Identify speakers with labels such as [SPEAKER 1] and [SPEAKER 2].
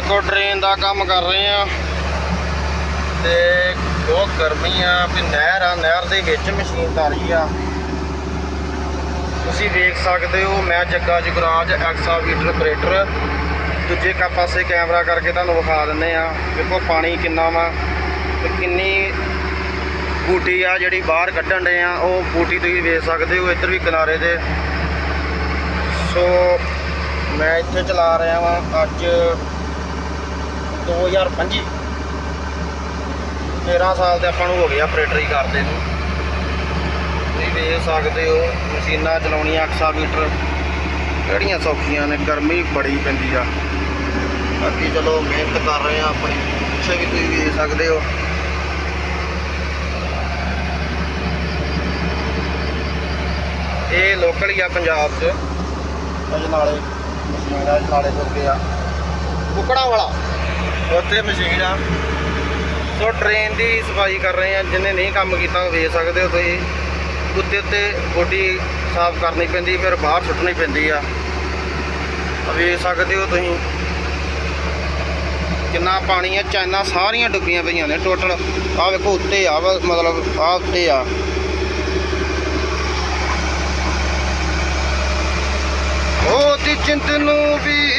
[SPEAKER 1] ਦੇਖੋ ਡਰੇਨ ਦਾ ਕੰਮ ਕਰ ਰਹੇ ਆ ਤੇ ਬਹੁਤ ਗਰਮੀ ਆ, ਵੀ ਨਹਿਰ ਆ, ਨਹਿਰ ਦੇ ਵਿੱਚ ਮਸ਼ੀਨ ਤਾਰੀ ਆ। ਤੁਸੀਂ ਵੇਖ ਸਕਦੇ ਹੋ, ਮੈਂ ਜੱਗਾ ਜਗਰਾਜ ਐਕਸਾਵੀਟਰ ਆਪਰੇਟਰ ਦੂਜੇ ਕਾ ਪਾਸੇ ਕੈਮਰਾ ਕਰਕੇ ਤੁਹਾਨੂੰ ਵਿਖਾ ਦਿੰਦੇ ਆ ਦੇਖੋ, ਪਾਣੀ ਕਿੰਨਾ ਵਾ ਤੇ ਕਿੰਨੀ ਬੂਟੀ ਆ, ਜਿਹੜੀ ਬਾਹਰ ਕੱਢਣ ਦੇ ਆ। ਉਹ ਬੂਟੀ ਤੁਸੀਂ ਵੇਖ ਸਕਦੇ ਹੋ, ਇੱਧਰ ਵੀ ਕਿਨਾਰੇ ਦੇ ਸੋ, ਮੈਂ ਇੱਥੇ ਚਲਾ ਰਿਹਾ ਵਾਂ। ਅੱਜ 2025 13 ਸਾਲ ਤੇ ਆਪਾਂ ਨੂੰ ਹੋ ਗਿਆ ਆਪਰੇਟਰੀ ਕਰਦੇ ਨੂੰ। ਤੁਸੀਂ ਵੇਖ ਸਕਦੇ ਹੋ, ਮਸ਼ੀਨਾਂ ਚਲਾਉਣੀਆਂ ਐਕਸਾਵੀਟਰ ਕਿਹੜੀਆਂ ਸੌਖੀਆਂ ਨੇ, ਗਰਮੀ ਬੜੀ ਪੈਂਦੀ ਆ। ਬਾਕੀ ਚਲੋ, ਮਿਹਨਤ ਕਰ ਰਹੇ ਆ ਆਪਣੀ। ਪਿੱਛੇ ਵੀ ਤੁਸੀਂ ਵੇਖ ਸਕਦੇ ਹੋ। ਇਹ ਲੋਕਲ ਹੀ ਆ ਪੰਜਾਬ 'ਚ। ਅਜਨਾਲੇ ਮਸ਼ੀਨ ਆ ਅਜਨਾਲੇ ਤੋਂ ਅੱਗੇ ਆ। ਕੁਕੜਾ ਵਾਲਾ ਉੱਥੇ ਮਸ਼ੀਨ ਆ। ਸੋ ਟ੍ਰੇਨ ਦੀ ਸਫ਼ਾਈ ਕਰ ਰਹੇ ਆ। ਜਿਹਨੇ ਨਹੀਂ ਕੰਮ ਕੀਤਾ ਉਹ ਵੇਖ ਸਕਦੇ ਹੋ ਤੁਸੀਂ। ਉੱਤੇ ਉੱਤੇ ਬੋਡੀ ਸਾਫ਼ ਕਰਨੀ ਪੈਂਦੀ ਫਿਰ ਬਾਹਰ ਸੁੱਟਣੀ ਪੈਂਦੀ ਆ। ਆਹ ਵੇਖ ਸਕਦੇ ਹੋ ਤੁਸੀਂ। ਕਿੰਨਾ ਪਾਣੀ ਆ ਚਾਈਨਾ ਸਾਰੀਆਂ ਡੁੱਬੀਆਂ ਪਈਆਂ ਨੇ ਟੋਟਲ ਆਹ ਵੇਖੋ ਉੱਤੇ ਆ ਵਾ, ਮਤਲਬ ਆਹ ਉੱਤੇ ਆ। ਉਹਦੀ ਚਿੰਤ ਨੂੰ ਵੀ